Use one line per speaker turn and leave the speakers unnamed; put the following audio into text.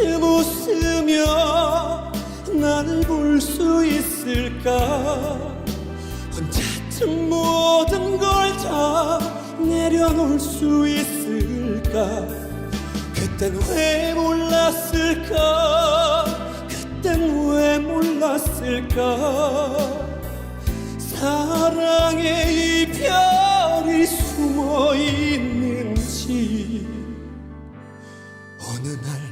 웃으며 나를 볼 수 있을까? 언제쯤 모든 걸 다 내려놓을 수 있을까? 그땐 왜 몰랐을까? 그땐 왜 몰랐을까? 사랑의 이별이 숨어 있는지 어느 날